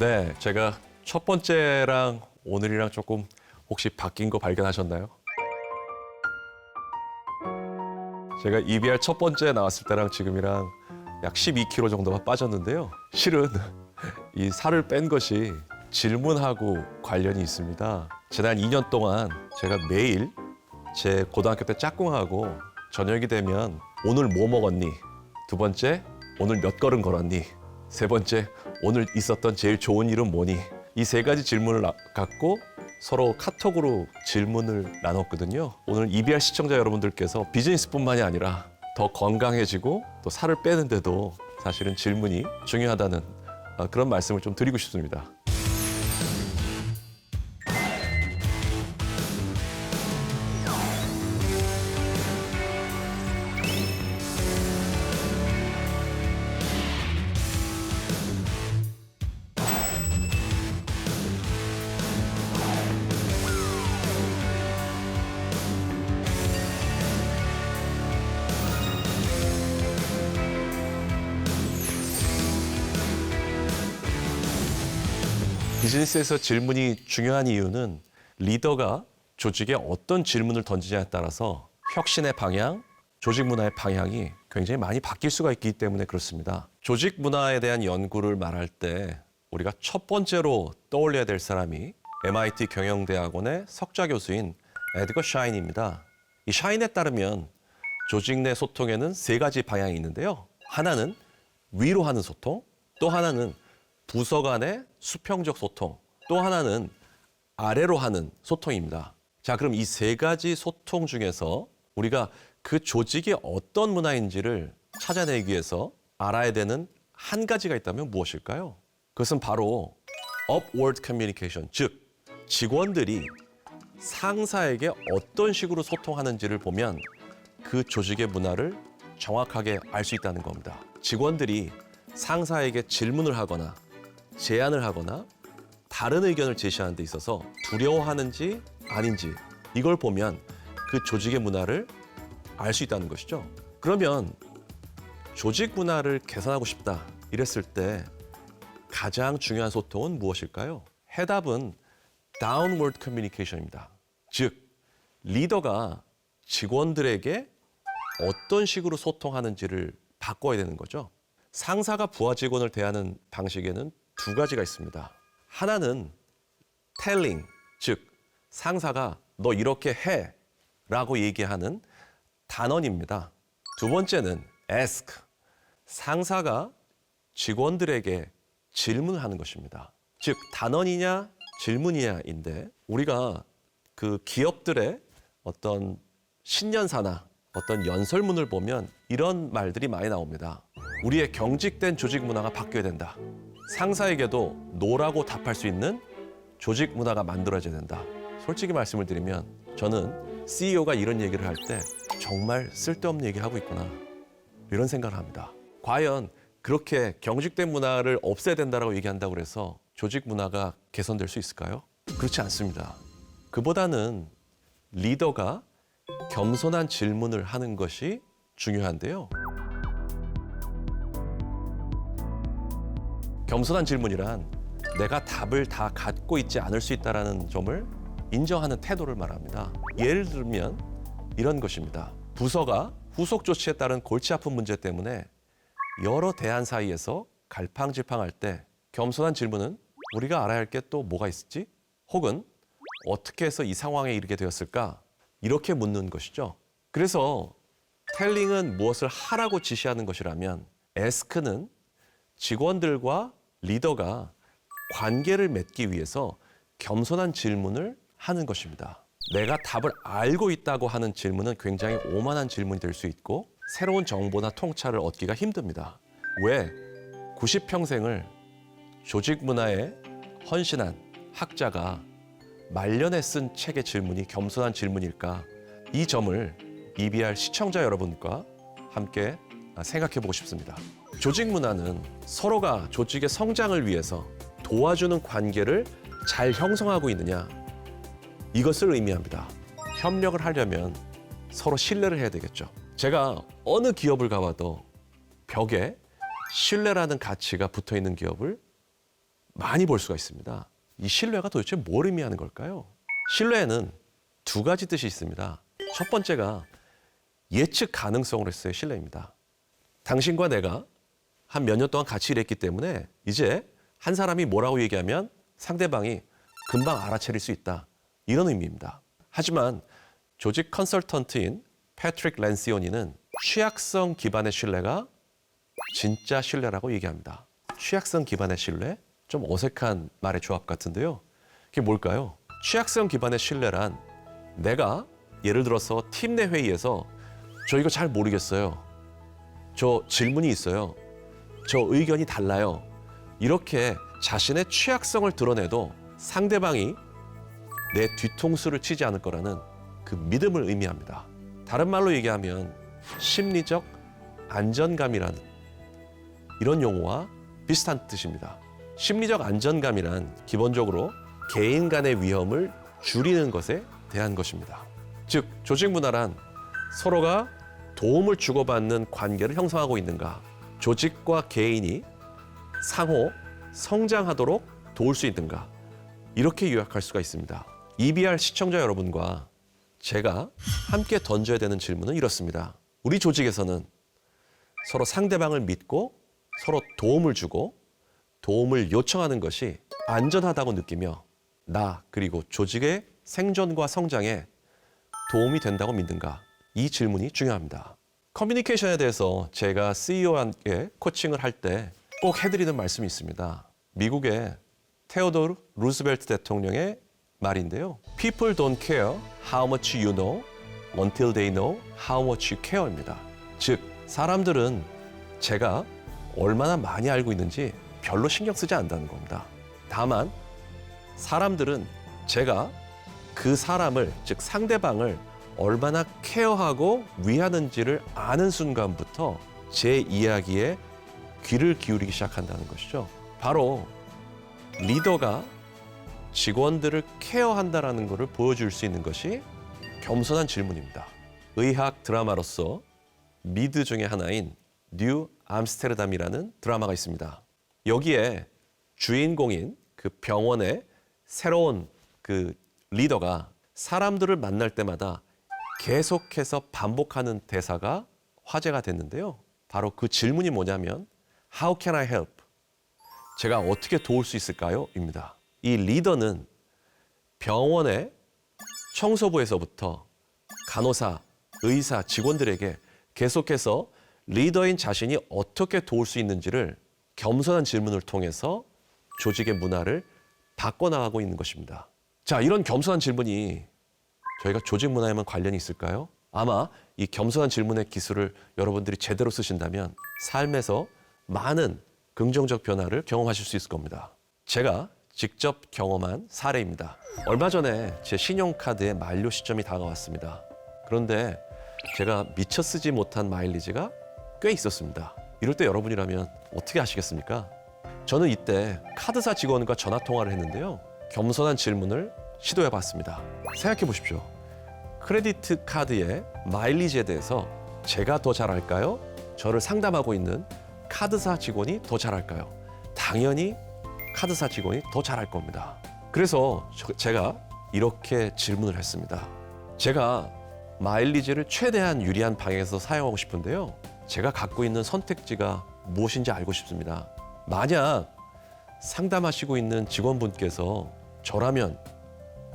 네, 제가 첫 번째랑 오늘이랑 조금 혹시 바뀐 거 발견하셨나요? 제가 EBR 첫 번째 나왔을 때랑 지금이랑 약 12kg 정도가 빠졌는데요. 실은 이 살을 뺀 것이 질문하고 관련이 있습니다. 지난 2년 동안 제가 매일 제 고등학교 때 짝꿍하고 저녁이 되면 오늘 뭐 먹었니? 두 번째, 오늘 몇 걸음 걸었니? 세 번째, 오늘 있었던 제일 좋은 일은 뭐니? 이 세 가지 질문을 나- 갖고 서로 카톡으로 질문을 나눴거든요. 오늘 EBR 시청자 여러분들께서 비즈니스뿐만이 아니라 더 건강해지고 또 살을 빼는데도 사실은 질문이 중요하다는 아, 그런 말씀을 좀 드리고 싶습니다. 비즈니스에서 질문이 중요한 이유는 리더가 조직에 어떤 질문을 던지냐에 따라서 혁신의 방향, 조직 문화의 방향이 굉장히 많이 바뀔 수가 있기 때문에 그렇습니다. 조직 문화에 대한 연구를 말할 때 우리가 첫 번째로 떠올려야 될 사람이 MIT 경영대학원의 석좌 교수인 에드거 샤인입니다. 이 샤인에 따르면 조직 내 소통에는 세 가지 방향이 있는데요. 하나는 위로 하는 소통, 또 하나는 부서 간의 수평적 소통, 또 하나는 아래로 하는 소통입니다. 자, 그럼 이 세 가지 소통 중에서 우리가 그 조직이 어떤 문화인지를 찾아내기 위해서 알아야 되는 한 가지가 있다면 무엇일까요? 그것은 바로 upward communication, 즉 직원들이 상사에게 어떤 식으로 소통하는지를 보면 그 조직의 문화를 정확하게 알 수 있다는 겁니다. 직원들이 상사에게 질문을 하거나 제안을 하거나 다른 의견을 제시하는 데 있어서 두려워하는지 아닌지 이걸 보면 그 조직의 문화를 알 수 있다는 것이죠. 그러면 조직 문화를 개선하고 싶다 이랬을 때 가장 중요한 소통은 무엇일까요? 해답은 downward communication입니다. 즉 리더가 직원들에게 어떤 식으로 소통하는지를 바꿔야 되는 거죠. 상사가 부하 직원을 대하는 방식에는 두 가지가 있습니다. 하나는 telling, 즉 상사가 너 이렇게 해 라고 얘기하는 단언입니다. 두 번째는 ask, 상사가 직원들에게 질문을 하는 것입니다. 즉 단언이냐 질문이냐인데 우리가 그 기업들의 어떤 신년사나 어떤 연설문을 보면 이런 말들이 많이 나옵니다. 우리의 경직된 조직 문화가 바뀌어야 된다. 상사에게도 노라고 답할 수 있는 조직 문화가 만들어져야 된다. 솔직히 말씀을 드리면 저는 CEO가 이런 얘기를 할 때 정말 쓸데없는 얘기를 하고 있구나. 이런 생각을 합니다. 과연 그렇게 경직된 문화를 없애야 된다라고 얘기한다고 해서 조직 문화가 개선될 수 있을까요? 그렇지 않습니다. 그보다는 리더가 겸손한 질문을 하는 것이 중요한데요. 겸손한 질문이란 내가 답을 다 갖고 있지 않을 수 있다라는 점을 인정하는 태도를 말합니다. 예를 들면 이런 것입니다. 부서가 후속 조치에 따른 골치 아픈 문제 때문에 여러 대안 사이에서 갈팡질팡할 때 겸손한 질문은 우리가 알아야 할 게 또 뭐가 있을지 혹은 어떻게 해서 이 상황에 이르게 되었을까 이렇게 묻는 것이죠. 그래서 텔링은 무엇을 하라고 지시하는 것이라면 에스크는 직원들과 리더가 관계를 맺기 위해서 겸손한 질문을 하는 것입니다. 내가 답을 알고 있다고 하는 질문은 굉장히 오만한 질문이 될 수 있고 새로운 정보나 통찰을 얻기가 힘듭니다. 왜 90평생을 조직 문화에 헌신한 학자가 말년에 쓴 책의 질문이 겸손한 질문일까? 이 점을 EBR 시청자 여러분과 함께 생각해 보고 싶습니다. 조직 문화는 서로가 조직의 성장을 위해서 도와주는 관계를 잘 형성하고 있느냐 이것을 의미합니다. 협력을 하려면 서로 신뢰를 해야 되겠죠. 제가 어느 기업을 가봐도 벽에 신뢰라는 가치가 붙어 있는 기업을 많이 볼 수가 있습니다. 이 신뢰가 도대체 뭘 의미하는 걸까요? 신뢰에는 두 가지 뜻이 있습니다. 첫 번째가 예측 가능성으로서의 신뢰입니다. 당신과 내가 한 몇 년 동안 같이 일했기 때문에 이제 한 사람이 뭐라고 얘기하면 상대방이 금방 알아차릴 수 있다. 이런 의미입니다. 하지만 조직 컨설턴트인 패트릭 랜시오니는 취약성 기반의 신뢰가 진짜 신뢰라고 얘기합니다. 취약성 기반의 신뢰? 좀 어색한 말의 조합 같은데요. 그게 뭘까요? 취약성 기반의 신뢰란 내가 예를 들어서 팀 내 회의에서 저 이거 잘 모르겠어요. 저 질문이 있어요. 저 의견이 달라요. 이렇게 자신의 취약성을 드러내도 상대방이 내 뒤통수를 치지 않을 거라는 그 믿음을 의미합니다. 다른 말로 얘기하면 심리적 안전감이라는 이런 용어와 비슷한 뜻입니다. 심리적 안전감이란 기본적으로 개인 간의 위험을 줄이는 것에 대한 것입니다. 즉, 조직 문화란 서로가 도움을 주고받는 관계를 형성하고 있는가, 조직과 개인이 상호 성장하도록 도울 수 있는가, 이렇게 요약할 수가 있습니다. EBR 시청자 여러분과 제가 함께 던져야 되는 질문은 이렇습니다. 우리 조직에서는 서로 상대방을 믿고 서로 도움을 주고 도움을 요청하는 것이 안전하다고 느끼며 나 그리고 조직의 생존과 성장에 도움이 된다고 믿는가? 이 질문이 중요합니다. 커뮤니케이션에 대해서 제가 CEO한테 코칭을 할 때 꼭 해드리는 말씀이 있습니다. 미국의 테오도르 루스벨트 대통령의 말인데요. People don't care how much you know until they know how much you care입니다. 즉, 사람들은 제가 얼마나 많이 알고 있는지 별로 신경 쓰지 않는다는 겁니다. 다만 사람들은 제가 그 사람을 즉 상대방을 얼마나 케어하고 위하는지를 아는 순간부터 제 이야기에 귀를 기울이기 시작한다는 것이죠. 바로 리더가 직원들을 케어한다라는 것을 보여줄 수 있는 것이 겸손한 질문입니다. 의학 드라마로서 미드 중의 하나인 뉴 암스테르담이라는 드라마가 있습니다. 여기에 주인공인 그 병원의 새로운 그 리더가 사람들을 만날 때마다 계속해서 반복하는 대사가 화제가 됐는데요. 바로 그 질문이 뭐냐면 How can I help? 제가 어떻게 도울 수 있을까요? 입니다. 이 리더는 병원의 청소부에서부터 간호사, 의사, 직원들에게 계속해서 리더인 자신이 어떻게 도울 수 있는지를 겸손한 질문을 통해서 조직의 문화를 바꿔나가고 있는 것입니다. 자, 이런 겸손한 질문이 저희가 조직 문화에만 관련이 있을까요? 아마 이 겸손한 질문의 기술을 여러분들이 제대로 쓰신다면 삶에서 많은 긍정적 변화를 경험하실 수 있을 겁니다. 제가 직접 경험한 사례입니다. 얼마 전에 제 신용카드의 만료 시점이 다가왔습니다. 그런데 제가 미처 쓰지 못한 마일리지가 꽤 있었습니다. 이럴 때 여러분이라면 어떻게 하시겠습니까? 저는 이때 카드사 직원과 전화 통화를 했는데요. 겸손한 질문을 시도해 봤습니다. 생각해 보십시오. 크레디트 카드의 마일리지에 대해서 제가 더 잘할까요? 저를 상담하고 있는 카드사 직원이 더 잘할까요? 당연히 카드사 직원이 더 잘할 겁니다. 그래서 저- 제가 이렇게 질문을 했습니다. 제가 마일리지를 최대한 유리한 방향에서 사용하고 싶은데요. 제가 갖고 있는 선택지가 무엇인지 알고 싶습니다. 만약 상담하시고 있는 직원분께서 저라면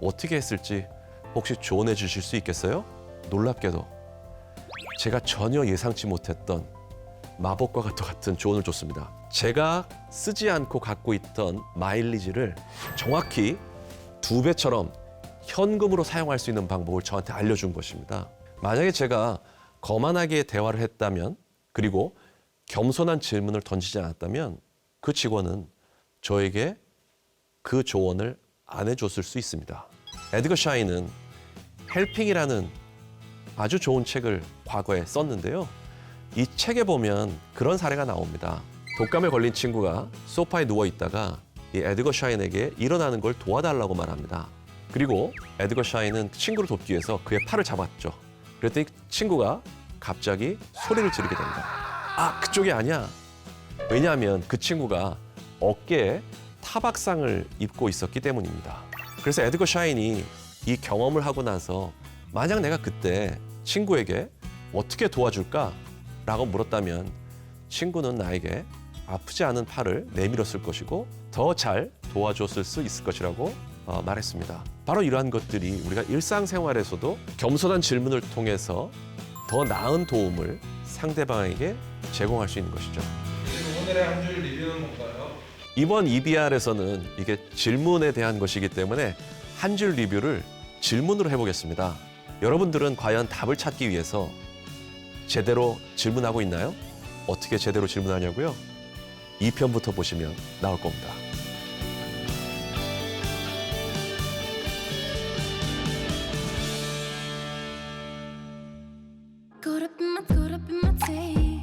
어떻게 했을지 혹시 조언해 주실 수 있겠어요? 놀랍게도 제가 전혀 예상치 못했던 마법과 같- 같은 조언을 줬습니다. 제가 쓰지 않고 갖고 있던 마일리지를 정확히 두 배처럼 현금으로 사용할 수 있는 방법을 저한테 알려준 것입니다. 만약에 제가 거만하게 대화를 했다면 그리고 겸손한 질문을 던지지 않았다면 그 직원은 저에게 그 조언을 안 해줬을 수 있습니다. 에드거 샤이는 헬핑이라는 아주 좋은 책을 과거에 썼는데요. 이 책에 보면 그런 사례가 나옵니다. 독감에 걸린 친구가 소파에 누워 있다가 이 에드거 샤인에게 일어나는 걸 도와달라고 말합니다. 그리고 에드거 샤인은 친구를 돕기 위해서 그의 팔을 잡았죠. 그랬더니 친구가 갑자기 소리를 지르게 됩니다. 아, 그쪽이 아니야. 왜냐하면 그 친구가 어깨에 타박상을 입고 있었기 때문입니다. 그래서 에드거 샤인이 이 경험을 하고 나서 만약 내가 그때 친구에게 어떻게 도와줄까? 라고 물었다면 친구는 나에게 아프지 않은 팔을 내밀었을 것이고 더 잘 도와줬을 수 있을 것이라고 어, 말했습니다. 바로 이러한 것들이 우리가 일상생활에서도 겸손한 질문을 통해서 더 나은 도움을 상대방에게 제공할 수 있는 것이죠. 오늘의 한 줄 리뷰는 뭔가요? 이번 EBR에서는 이게 질문에 대한 것이기 때문에 한 줄 리뷰를 질문으로 해보겠습니다. 여러분들은 과연 답을 찾기 위해서 제대로 질문하고 있나요? 어떻게 제대로 질문하냐고요? 2편부터 보시면 나올 겁니다. In my, in my tape.